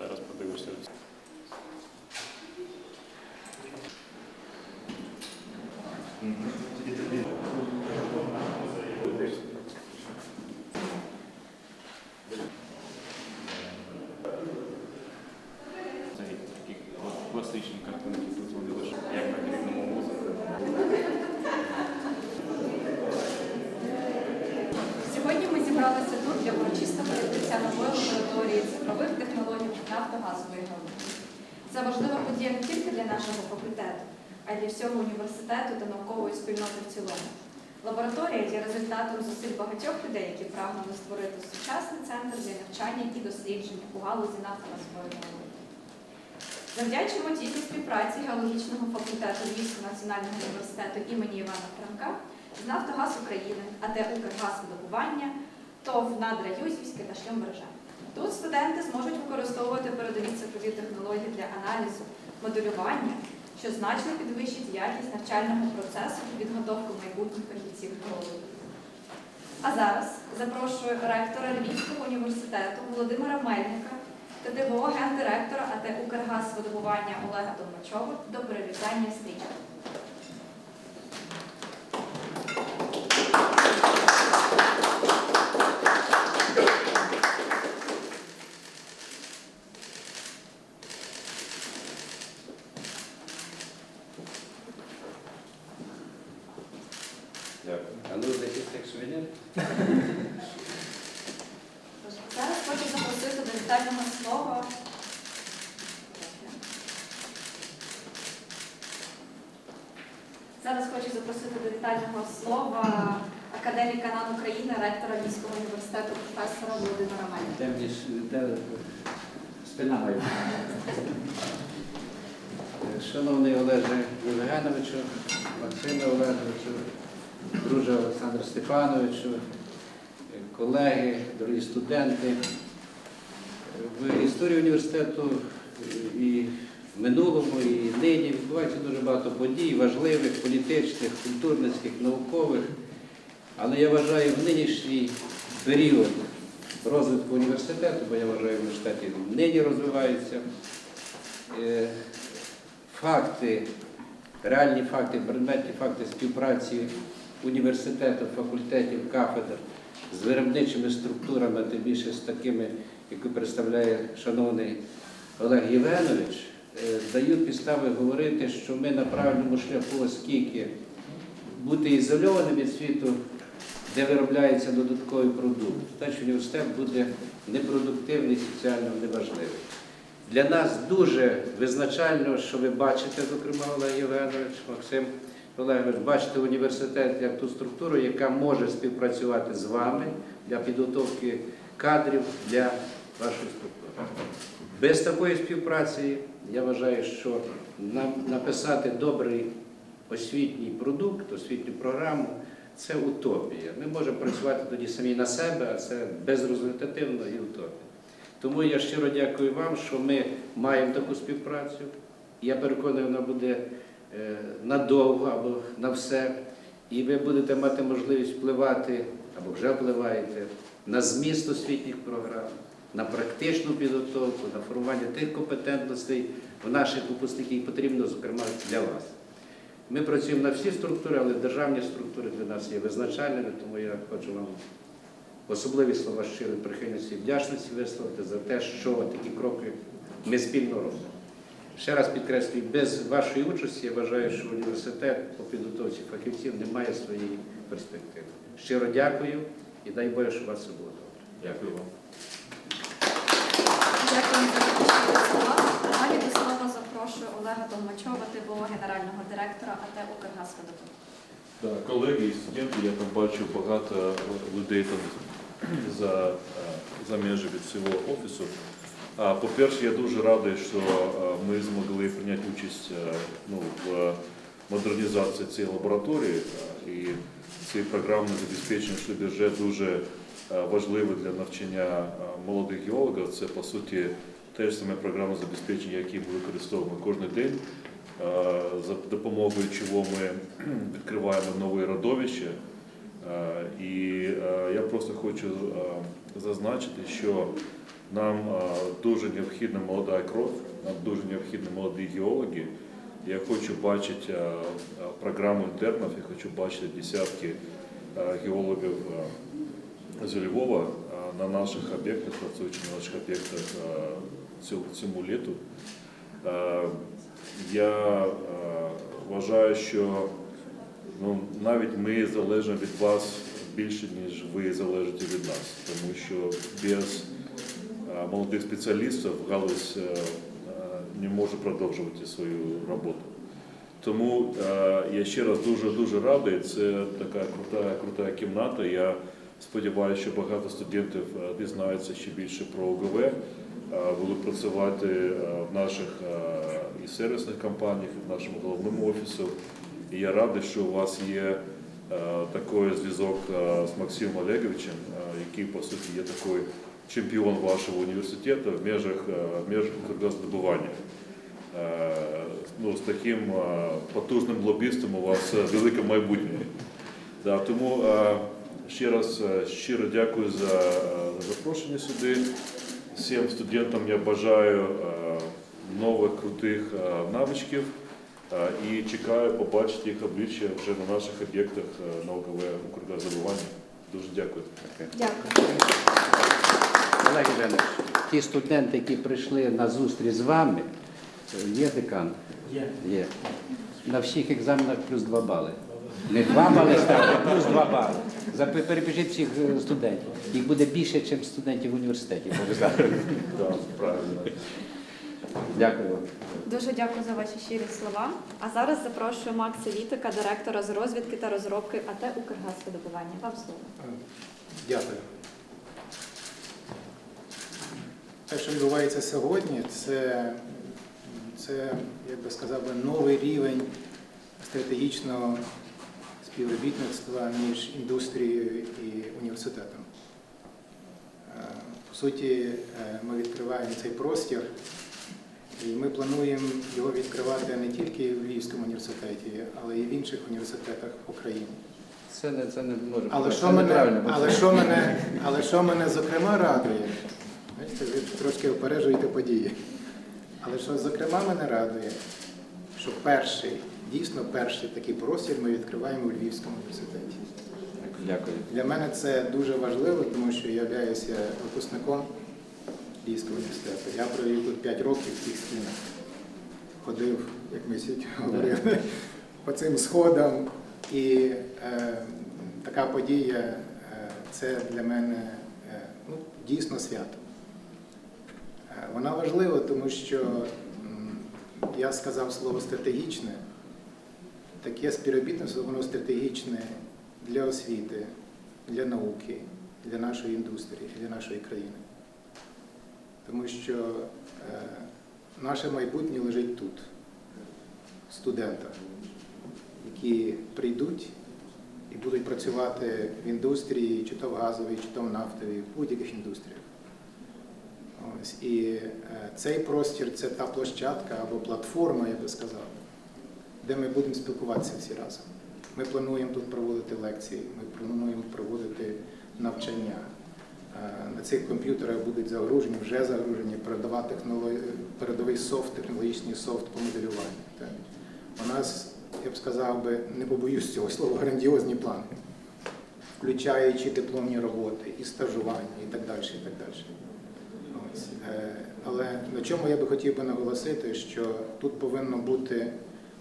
Зараз подивишся. Це такі класичні картинки, тут вони лише як на рівному музику. Сьогодні ми зібралися тут для урочистого відкриття нової лабораторії цифрових технологій нафтогазової галузі. Це важлива подія не тільки для нашого факультету, а й для всього університету та наукової спільноти в цілому. Лабораторія є результатом зусиль багатьох людей, які прагнули створити сучасний центр для навчання і дослідження у галузі нафтогазової галузі. Завдячуємо тісній співпраці геологічного факультету Львівського національного університету імені Івана Франка з Нафтогаз України, АТ «Укргазвидобування», ТОВ «Надра Юзівське» та Шльомбережа. Тут студенти зможуть використовувати передові цифрові технології для аналізу, моделювання, що значно підвищить якість навчального процесу і підготовку майбутніх фахівців геології. А зараз запрошую ректора Львівського університету Володимира Мельника та ДВО гендиректора АТ «Укргазвидобування» Олега Долмачова до привітання стрічки. Дякую. А ну дайте як сувенір. Зараз хочу запросити до вітального слова. Зараз хочу запросити до вітального слова академіка НАН України, ректора Львівського університету професора Володимира Мельника. Де мені ж де спина моя. Шановний Олеже Євгеновичу, Максиме Олеговичу, друже Степановичу, колеги, дорогі студенти. В історії університету і в минулому, і нині відбувається дуже багато подій, важливих, політичних, культурницьких, наукових. Але я вважаю, в нинішній період розвитку університету, бо я вважаю, університет і нині розвивається, е, факти, реальні факти, предметні факти співпраці університету, факультетів, кафедр з виробничими структурами, тим більше з такими, які представляє шановний Олег Євгенович, е, дають підстави говорити, що ми на правильному шляху, оскільки бути ізольованим від світу, де виробляється додатковий продукт, значить університет буде непродуктивний, соціально неважливий. Для нас дуже визначально, що ви бачите, зокрема, Олег Євгенович, Максим Олегович, бачите університет як ту структуру, яка може співпрацювати з вами для підготовки кадрів для вашої структури. Без такої співпраці я вважаю, що написати добрий освітній продукт, освітню програму це утопія. Ми можемо працювати тоді самі на себе, а це безрезультативно і утопія. Тому я щиро дякую вам, що ми маємо таку співпрацю. Я переконаний, вона буде надовго або на все. І ви будете мати можливість впливати або вже впливаєте на зміст освітніх програм, на практичну підготовку, на формування тих компетентностей в наших випускників, потрібно, зокрема, для вас. Ми працюємо на всі структури, але державні структури для нас є визначальними, тому я хочу вам особливі слова щирої прихильності і вдячності висловити за те, що такі кроки ми спільно робимо. Ще раз підкреслюю, без вашої участі я вважаю, що університет по підготовці фахівців не має своєї перспективи. Щиро дякую і дай Боже, щоб у вас все було добре. Дякую вам. Дякую за. Далі до слова запрошую Олега Долмачова, ТВО генерального директора АТ «Укргазвидобування». Так, колеги і студенти, я там бачу багато людей там за, е, за межі від цього офісу. По-перше, я дуже радий, що ми змогли прийняти участь ну, в модернізації цієї лабораторії. І ці програмне забезпечення ШДЖ дуже е, важливе для навчання молодих геологів. Це, по суті, те саме програмне забезпечення, яке ми використовуємо кожен день за допомогою чого ми відкриваємо нові родовища. Е, І я просто хочу зазначити, що нам е, дуже необхідна молода кров, нам дуже необхідні молоді геологи. Я хочу бачити е, е, програму інтернів, я хочу бачити десятки геологів з Львова на наших об'єктах, працюючи на наших об'єктах цьому літу. Я вважаю, що ну, навіть ми залежимо від вас більше, ніж ви залежите від нас, тому що без молодих спеціалістів галузь е, е, не може продовжувати свою роботу. Тому е, я ще раз дуже дуже радий. Це така крута, крута кімната. Я сподіваюся, що багато студентів е, дізнаються ще більше про ОГВ, е, будуть працювати е, в наших і сервісних компаніях, і в нашому головному офісу. І я радий, що у вас є такий зв'язок з Максимом Олеговичем, який по суті є такий чемпіон вашого університету в межах, е, в межах укргаздобування. Е, Ну, з таким е, потужним лобістом у вас велике майбутнє. Да, тому ще раз щиро дякую за, запрошення сюди. Всім студентам я бажаю нових крутих навичків і чекаю побачити їх обличчя вже на наших об'єктах е, на ОКВ Дуже дякую. Дякую. Олег Євгенович, ті студенти, які прийшли на зустріч з вами, є декан? Є. Є. На всіх екзаменах плюс 2 бали. Не 2 бали ставте, а плюс 2 бали. Перепишіть всіх е, студентів. Їх буде більше, ніж студентів в університеті. Дякую вам. Дуже дякую за ваші щирі слова. А зараз запрошую Макса Вітика, директора з розвідки та розробки АТ «Укргазвидобування». Вам слово. Дякую. Те, що відбувається сьогодні, це, це як би сказав би, новий рівень стратегічного співробітництва між індустрією і університетом. Е, По суті, е, ми відкриваємо цей простір, і ми плануємо його відкривати не тільки в Львівському університеті, але і в інших університетах України. Це не, це не може Але бути. що, мене, але, що мене, але що мене зокрема радує, бачите, ви трошки опереджуєте події. Але що зокрема мене радує, що перший, дійсно перший такий простір ми відкриваємо у Львівському університеті. Дякую. Для мене це дуже важливо, тому що я являюся випускником Львівського університету. Я провів тут 5 років в цих стінах. Ходив, як ми сьогодні говорили, по цим сходам. І е, така подія е, це для мене е, ну, дійсно свято. Вона важлива, тому що я сказав слово стратегічне. Таке співробітництво, воно стратегічне для освіти, для науки, для нашої індустрії, для нашої країни. Тому що е, наше майбутнє лежить тут, в студентах, які прийдуть і будуть працювати в індустрії, чи то в газовій, чи то в нафтовій, в будь-яких індустріях. Ось. І е, цей простір це та площадка або платформа, я би сказав, де ми будемо спілкуватися всі разом. Ми плануємо тут проводити лекції, ми плануємо проводити навчання. Е, На цих комп'ютерах будуть загружені, вже загружені передова технолог... передовий софт, технологічний софт по моделюванню. У нас, я б сказав би, не побоюсь цього слова, грандіозні плани, включаючи дипломні роботи, і стажування, і так далі. І так далі. Е, Але на чому я би хотів би наголосити, що тут повинно бути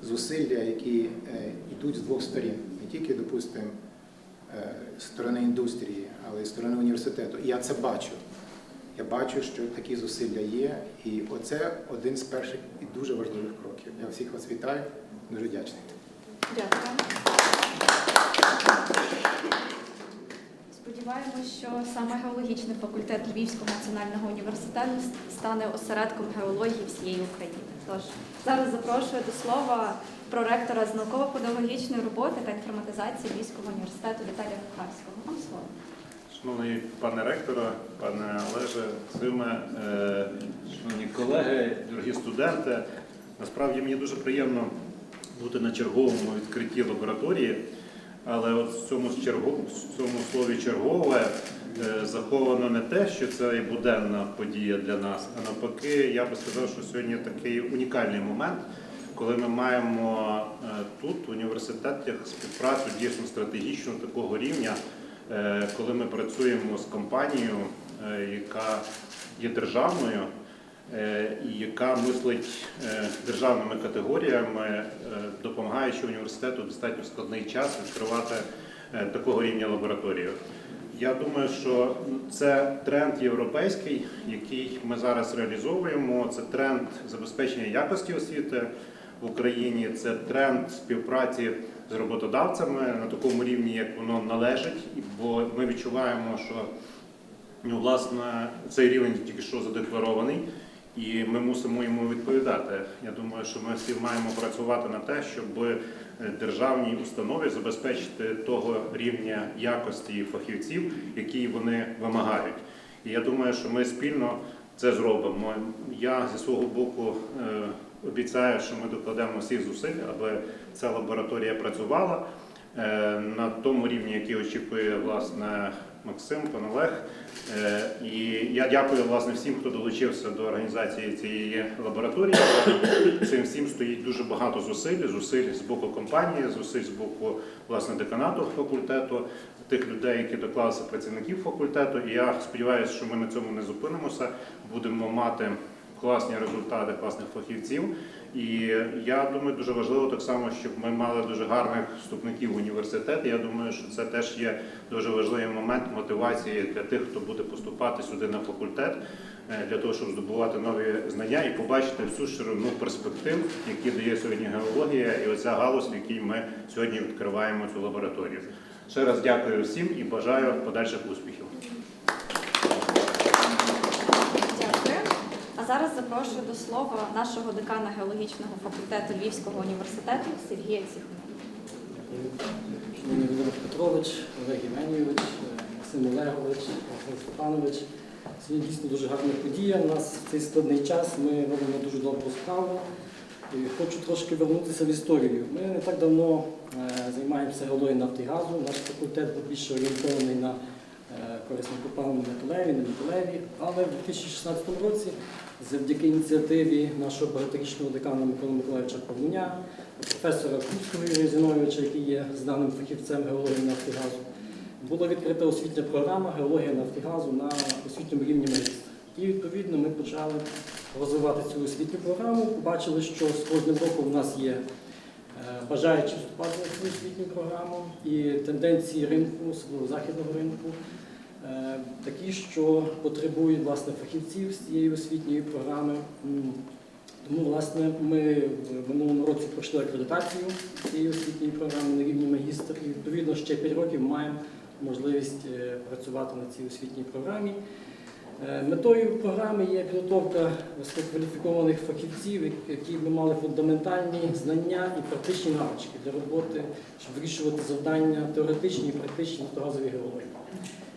зусилля, які е, йдуть з двох сторін, не тільки, допустимо, е, сторони індустрії, але й сторони університету. І я це бачу. Я бачу, що такі зусилля є, і оце один з перших і дуже важливих кроків. Я всіх вас вітаю, дуже вдячний. Дякую. Сподіваємось, що саме геологічний факультет Львівського національного університету стане осередком геології всієї України. Тож зараз запрошую до слова проректора з науково-педагогічної роботи та інформатизації Львівського університету Віталія Кухарського. Вам слово. Шановний пане ректора, пане Олеже, Симе, е, шановні колеги, дорогі студенти, Насправді мені дуже приємно бути на черговому відкритті лабораторії, але от в цьому, з черго- в цьому слові чергове е, заховано не те, що це є буденна подія для нас, а навпаки, я би сказав, що сьогодні такий унікальний момент, коли ми маємо е, тут, в університетах, співпрацю дійсно стратегічну такого рівня, е, коли ми працюємо з компанією, яка є державною. Е, яка мислить е, державними категоріями, е, допомагаючи університету в достатньо складний час відкривати такого рівня лабораторію. Я думаю, що це тренд європейський, який ми зараз реалізовуємо. Це тренд забезпечення якості освіти в Україні, це тренд співпраці з роботодавцями на такому рівні, як воно належить, бо ми відчуваємо, що ну, власне цей рівень тільки що задекларований. І ми мусимо йому відповідати. Я думаю, що ми всі маємо працювати на те, щоб е, державній установі забезпечити того рівня якості фахівців, який вони вимагають. І я думаю, що ми спільно це зробимо. Я зі свого боку е, обіцяю, що ми докладемо всіх зусиль, аби ця лабораторія працювала е, на тому рівні, який очікує власне Максим, пан Олег. Е, І я дякую власне всім, хто долучився до організації цієї лабораторії. Цим всім стоїть дуже багато зусиль, зусиль з боку компанії, зусиль з боку власне деканату факультету, тих людей, які доклалися працівників факультету. І я сподіваюся, що ми на цьому не зупинимося. Будемо мати класні результати, класних фахівців. І я думаю, дуже важливо так само, щоб ми мали дуже гарних вступників в університет. Я думаю, що це теж є дуже важливий момент мотивації для тих, хто буде поступати сюди на факультет, е, для того, щоб здобувати нові знання і побачити всю ширину перспектив, які дає сьогодні геологія, і оця галузь, в якій ми сьогодні відкриваємо цю лабораторію. Ще раз дякую всім і бажаю подальших успіхів. Дякую. А зараз запрошую до слова нашого декана геологічного факультету Львівського університету Сергія Ціхуна. Шановний Володимир Петрович, Олег Євгенійович, Максим Олегович, Михайло Степанович. Сьогодні дійсно дуже гарна подія. У нас в цей складний час ми робимо дуже добру справу. І хочу трошки вернутися в історію. Ми не так давно е, займаємося геологією нафти газу. Наш факультет був більше орієнтований на е, корисні копалини Металеві, на Ніколаєві. Але в 2016 році, завдяки ініціативі нашого багаторічного декана Миколи Миколаївича Павлуня, професора Юрія Зіновича, який є знаним фахівцем геології нафти газу, була відкрита освітня програма геологія нафти газу на освітньому рівні магістра. І відповідно ми почали розвивати цю освітню програму. Побачили, що з кожним роком в нас є е, бажаючі вступати на цю освітню програму, і тенденції ринку, особливо західного ринку, такі, що потребують власне фахівців з цієї освітньої програми. Тому, власне, ми в минулому році пройшли акредитацію цієї освітньої програми на рівні магістр, і відповідно ще 5 років маємо можливість е, працювати на цій освітній програмі. Е, Метою програми є підготовка висококваліфікованих фахівців, які б мали фундаментальні знання і практичні навички для роботи, щоб вирішувати завдання теоретичні і практичні нафтогазовій геології.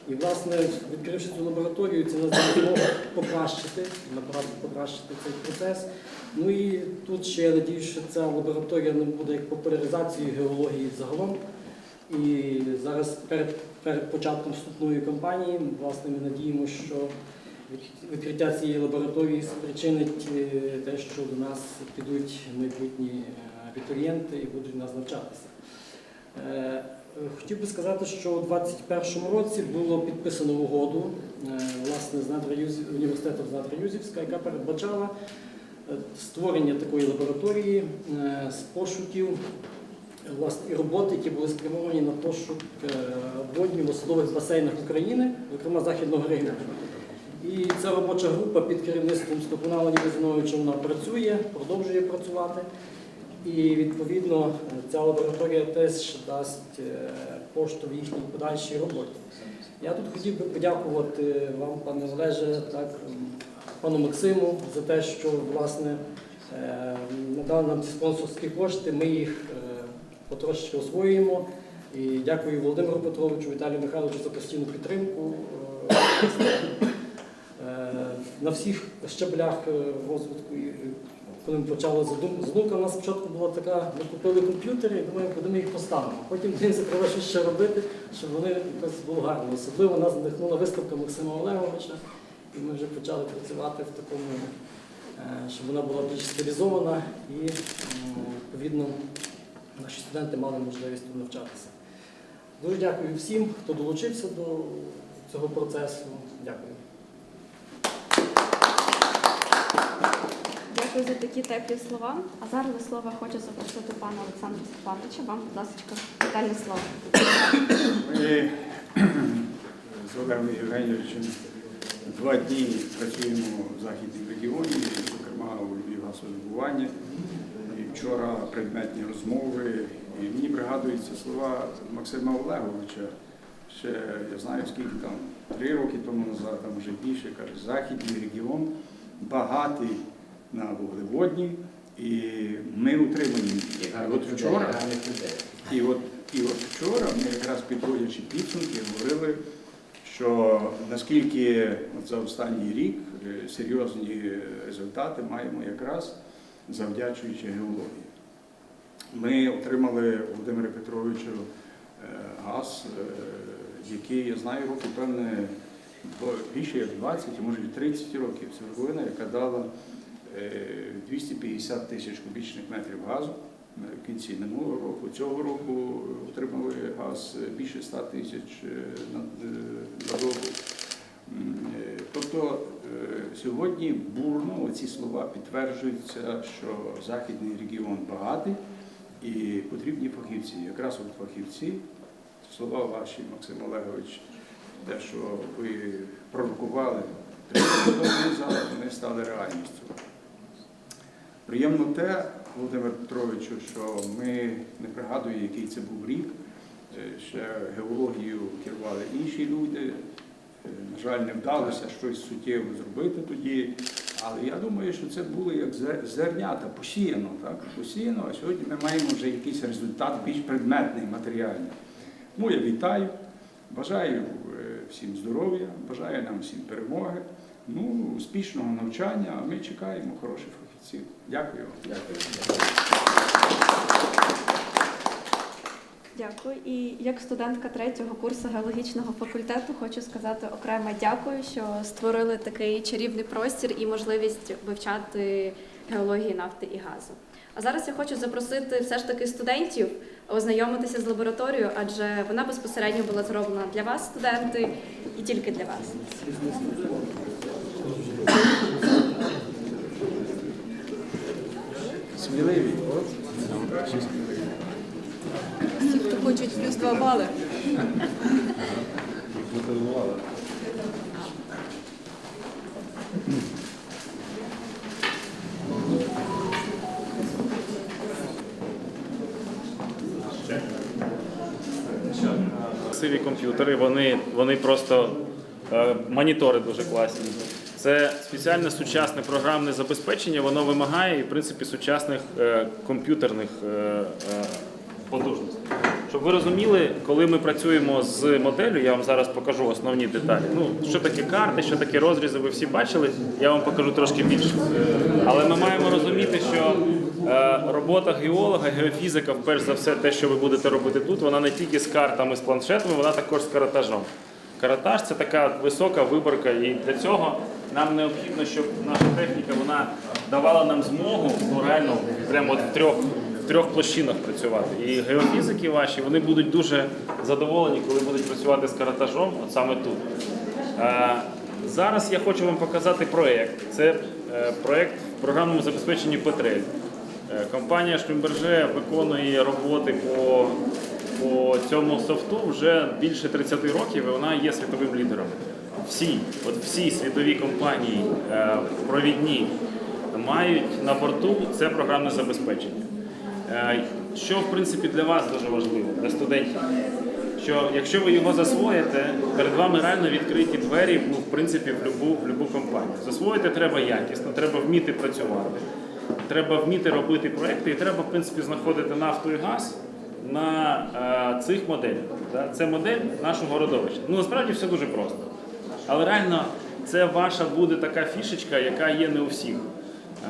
І, власне, відкривши цю лабораторію, це нас змогу покращити, набагато покращити цей процес. Ну і тут ще я надію, що ця лабораторія не буде як популяризацією геології загалом. І зараз перед, перед початком вступної кампанії, власне, ми надіємося, що відкриття цієї лабораторії спричинить е, те, що до нас підуть майбутні е, абітурієнти і будуть нас навчатися. Хотів би сказати, що у 2021 році було підписано угоду е, власне, з університетом з Надра Юзівська, яка передбачала е, створення такої лабораторії е, з пошуків власне, і роботи, які були спрямовані на пошук воднів у садових басейнах України, зокрема Західного регіону. І ця робоча група під керівництвом Стопуна Леоніда вона працює, продовжує працювати. І відповідно ця лабораторія теж дасть е, поштовх їхній подальшій роботі. Я тут хотів би подякувати вам, пане Олеже, так, пану Максиму, за те, що власне е, надали нам ці спонсорські кошти. Ми їх е, потрошечки освоюємо. І дякую Володимиру Петровичу, Віталію Михайловичу за постійну підтримку. На всіх щаблях е, розвитку коли ми почали задум- задумка, у нас спочатку була така, ми купили комп'ютери і думаємо, ми їх поставимо. Потім треба щось ще робити, щоб вони якось було гарно. Особливо нас надихнула виставка Максима Олеговича, і ми вже почали працювати в такому, е, щоб вона була більш стилізована і відповідно наші студенти мали можливість тут навчатися. Дуже дякую всім, хто долучився до цього процесу. Дякую. Дякую за такі теплі слова. А зараз до слова хочу запросити пана Олександра Степановича. Вам, будь ласка, детальне слово. Ми з Олегом Євгенійовичем два дні працюємо в західній регіоні, зокрема у Львівгазовибування. І вчора предметні розмови. І мені пригадуються слова Максима Олеговича. Ще я знаю, скільки там три роки тому назад, там вже більше, каже, західний регіон багатий на вуглеводні, і ми утримаємо їх. І от вчора і от, і от вчора ми якраз підводячи підсумки говорили, що наскільки за останній рік е, серйозні результати маємо якраз завдячуючи геології. Ми отримали Володимира Петровичу е, газ, е, який, я знаю, років, певне, більше як 20, може і 30 років. Це Свердловина, яка дала 250 тисяч кубічних метрів газу в кінці минулого року. Цього року отримали газ більше 100 тисяч е, на, е, добу. Е, Тобто е, сьогодні бурно ці слова підтверджуються, що західний регіон багатий і потрібні фахівці. Якраз от фахівці, слова ваші, Максим Олегович, те, що ви пророкували 30 вони стали реальністю. Приємно те, Володимир Петровичу, що ми не пригадую, який це був рік. Е, Ще геологію керували інші люди. Е, На жаль, не вдалося щось суттєво зробити тоді. Але я думаю, що це було як зернята, посіяно, так? Посіяно, а сьогодні ми маємо вже якийсь результат більш предметний, матеріальний. Тому я вітаю, бажаю е, всім здоров'я, бажаю нам всім перемоги, ну, успішного навчання, а ми чекаємо хороших фахівців. Дякую. Дякую. І як студентка третього курсу геологічного факультету хочу сказати окремо дякую, що створили такий чарівний простір і можливість вивчати геологію нафти і газу. А зараз я хочу запросити все ж таки студентів ознайомитися з лабораторією, адже вона безпосередньо була зроблена для вас, студенти, і тільки для вас. Сміливі, наші хто хочуть плюс два бали. Красиві комп'ютери, вони, вони просто е, монітори дуже класні. Це спеціальне сучасне програмне забезпечення, воно вимагає в принципі, сучасних е, комп'ютерних е, е, потужностей. Щоб ви розуміли, коли ми працюємо з моделлю, я вам зараз покажу основні деталі. Ну, що таке карти, що таке розрізи, ви всі бачили, я вам покажу трошки більше. Але ми маємо розуміти, що робота геолога, геофізика, перш за все, те, що ви будете робити тут, вона не тільки з картами, з планшетами, вона також з каратажом. Каратаж це така висока виборка, і для цього нам необхідно, щоб наша техніка вона давала нам змогу ну, реально прямо от в трьох, в трьох площинах працювати. І геофізики ваші вони будуть дуже задоволені, коли будуть працювати з каратажом, от саме тут. Е, Зараз я хочу вам показати проєкт. Це е, проєкт в програмному забезпеченні Петрель. Е, Компанія Шлюмберже виконує роботи по, по цьому софту вже більше 30 років, і вона є світовим лідером. Всі, от всі світові компанії е, провідні мають на борту це програмне забезпечення. Е, Що в принципі для вас дуже важливо, для студентів, що якщо ви його засвоїте, перед вами реально відкриті двері, ну, в принципі, в в любу компанію. Засвоїти треба якісно, треба вміти працювати, треба вміти робити проекти, і треба, в принципі, знаходити нафту і газ на е, цих моделях. Це модель нашого родовища. Ну насправді все дуже просто. Але реально це ваша буде така фішечка, яка є не у всіх.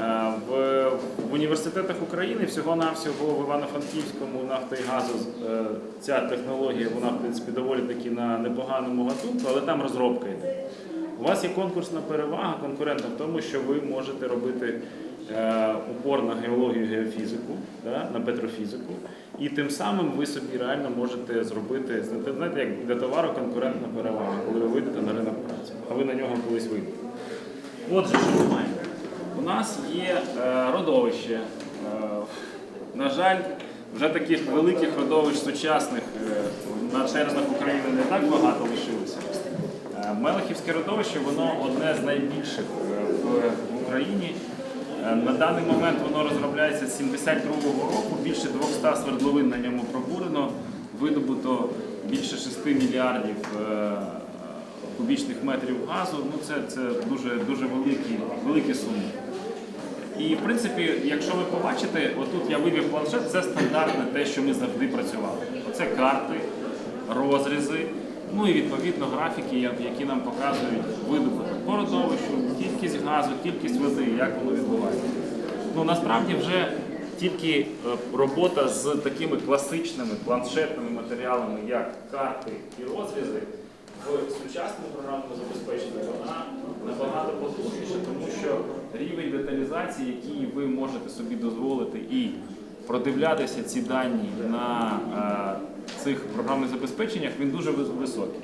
Е, В, університетах України всього-навсього в Івано-Франківському нафти і газу е, ця технологія, вона в принципі доволі таки на непоганому гатунку, але там розробка йде. У вас є конкурсна перевага конкурентна в тому, що ви можете робити е, упор на геологію, геофізику, да, на петрофізику, і тим самим ви собі реально можете зробити знаєте, як для товару конкурентна перевага, коли ви вийдете на ринок праці, а ви на нього колись вийдете. Отже, що ми маємо? У нас є е, родовище. Е, на жаль, вже таких великих родовищ сучасних на теренах України не так багато лишилося. Е, Мелехівське родовище воно одне з найбільших в Україні. Е, На даний момент воно розробляється з 72-го року. Більше 200 свердловин на ньому пробурено, видобуто більше 6 мільярдів е, кубічних метрів газу. Ну це, це дуже, дуже великі, великі суми. І в принципі, якщо ви побачите, отут я вивів планшет, це стандартне те, що ми завжди працювали. Оце карти, розрізи, ну і відповідно графіки, які нам показують видобуток по родовищу, кількість газу, кількість води, як воно відбувається. Ну насправді вже тільки е, робота з такими класичними планшетними матеріалами, як карти і розрізи, в сучасному програмному забезпеченні вона набагато потужніша, тому що рівень деталізації, який ви можете собі дозволити і продивлятися ці дані на е, цих програмних забезпеченнях, він дуже високий.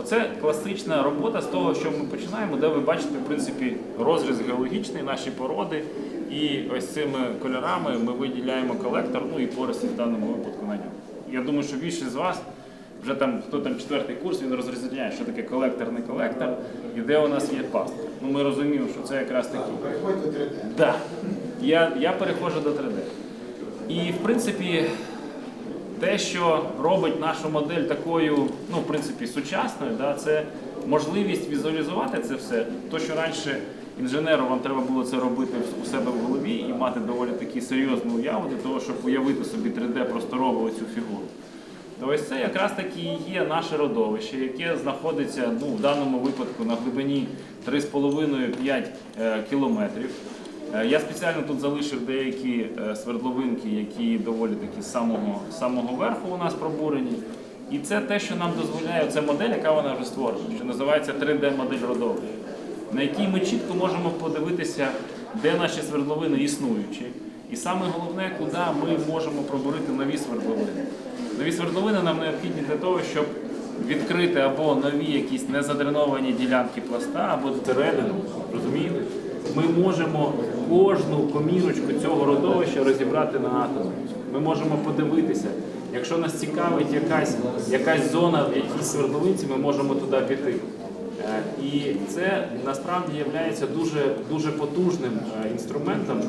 Оце класична робота з того, що ми починаємо, де ви бачите, в принципі, розріз геологічний, наші породи. І ось цими кольорами ми виділяємо колектор, ну і пориси в даному випадку на ньому. Я думаю, що більшість з вас вже там, хто там четвертий курс, він розрізняє, що таке колектор, не колектор, і де у нас є пастка. Ну ми розуміємо, що це якраз такі. Переходь до 3D. Да. Я, я переходжу до 3D. І в принципі, те, що робить нашу модель такою, ну, в принципі, сучасною, да, це можливість візуалізувати це все. То, що раніше інженеру вам треба було це робити у себе в голові і мати доволі таки серйозну уяву для того, щоб уявити собі 3D просторову цю фігуру. Ось це якраз таки і є наше родовище, яке знаходиться ну, в даному випадку на глибині 3,5-5 е, кілометрів. Е, Я спеціально тут залишив деякі е, свердловинки, які доволі такі самого, самого верху у нас пробурені. І це те, що нам дозволяє, це модель, яка вона вже створена, що називається 3D-модель родовища, на якій ми чітко можемо подивитися, де наші свердловини існуючі. І саме головне, куди ми можемо пробурити нові свердловини. Нові свердловини нам необхідні для того, щоб відкрити або нові якісь незадреновані ділянки пласта, або середину. Розумієте? Ми можемо кожну комірочку цього родовища розібрати на атоми. Ми можемо подивитися. Якщо нас цікавить якась, якась зона в якійсь свердловинці, ми можемо туди піти. Е, І це насправді є дуже, дуже потужним е, інструментом.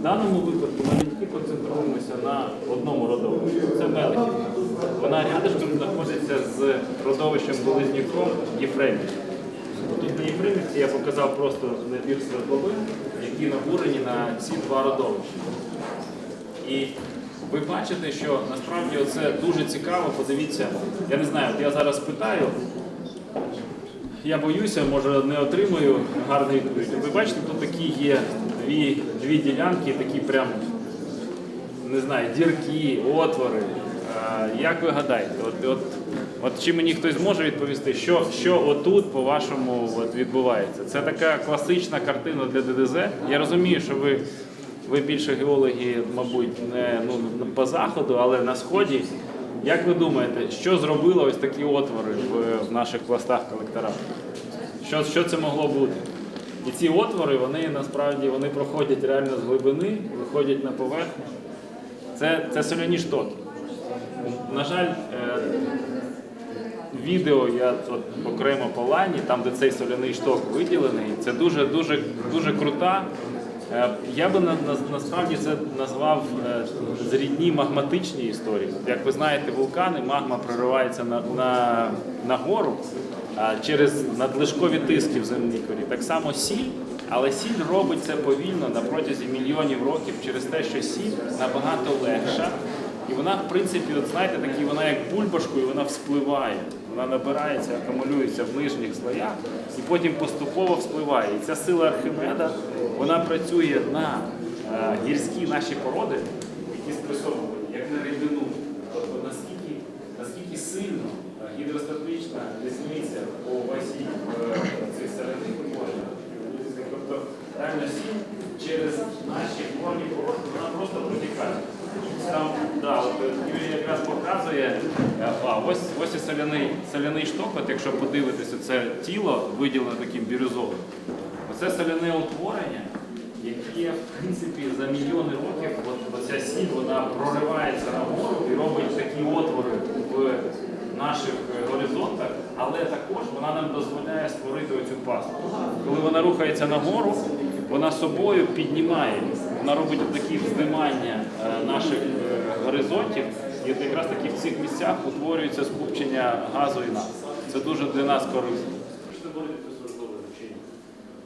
В даному випадку ми не тільки концентруємося на одному родовищі, це Мелехів. Вона рядом знаходиться з родовищем Болезнюком Єфремів. На Єфремівці я показав просто набір свердловин, які набурені на ці два родовища. І ви бачите, що насправді це дуже цікаво. Подивіться, я не знаю, от я зараз питаю, я боюся, може не отримаю гарну відповідь. Ви бачите, тут такі є дві, дві ділянки, такі прям, не знаю, дірки, отвори. Як ви гадаєте, от, от, от чи мені хтось зможе відповісти, що, що отут, по-вашому, от, відбувається? Це така класична картина для ДДЗ. Я розумію, що ви, ви більше геологи, мабуть, не ну, по заходу, але на сході. Як ви думаєте, що зробило ось такі отвори в, в наших пластах колекторах? Що, що це могло бути? І ці отвори, вони насправді вони проходять реально з глибини, виходять на поверхню. Це, це соляні штоки. На жаль, е, відео я от окремо по лані, там, де цей соляний шток виділений, це дуже дуже дуже крута. Е, Я би на, на, насправді це назвав е, зрідні магматичні історії. Як ви знаєте, вулкани, магма проривається на, на, на гору через надлишкові тиски в земній корі. Так само сіль, але сіль робить це повільно на протязі мільйонів років через те, що сіль набагато легша. І вона, в принципі, от знаєте, такі, вона як бульбашкою, вона вспливає. Вона набирається, акумулюється в нижніх слоях і потім поступово вспливає. І ця сила Архимеда вона працює на е, гірські наші породи, які спресовані, як на рідину. Тобто наскільки, наскільки сильно е, гідростатична різниця по вазі е, цих середин може. Тобто реально сіль через наші горні породи вона просто протікає. Там, да, от е, Юрій якраз показує, е, а ось ось і соляний, соляний штокот, якщо подивитися, це тіло виділено таким бірюзовим. Оце соляне утворення, яке в принципі за мільйони років от, оця сіль вона проривається нагору і робить такі отвори в наших горизонтах, але також вона нам дозволяє створити оцю пасту. Коли вона рухається нагору, вона собою піднімає, вона робить такі вздимання е, наших е, горизонтів, і якраз таки в цих місцях утворюється скупчення газу і нафти. Це дуже для нас корисно.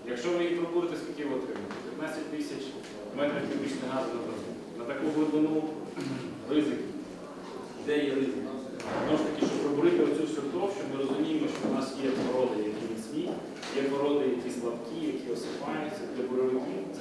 Якщо ви їх пробудете, скільки ви отримаєте? 15 тисяч метрів кубічних газу на добу. На таку глибину ризик. Де є ризик? Знову ж таки, щоб пробурити оцю всю кров, що ми розуміємо, що в нас є породи, які міцні, є породи, які слабкі, які осипаються. Для буровиків це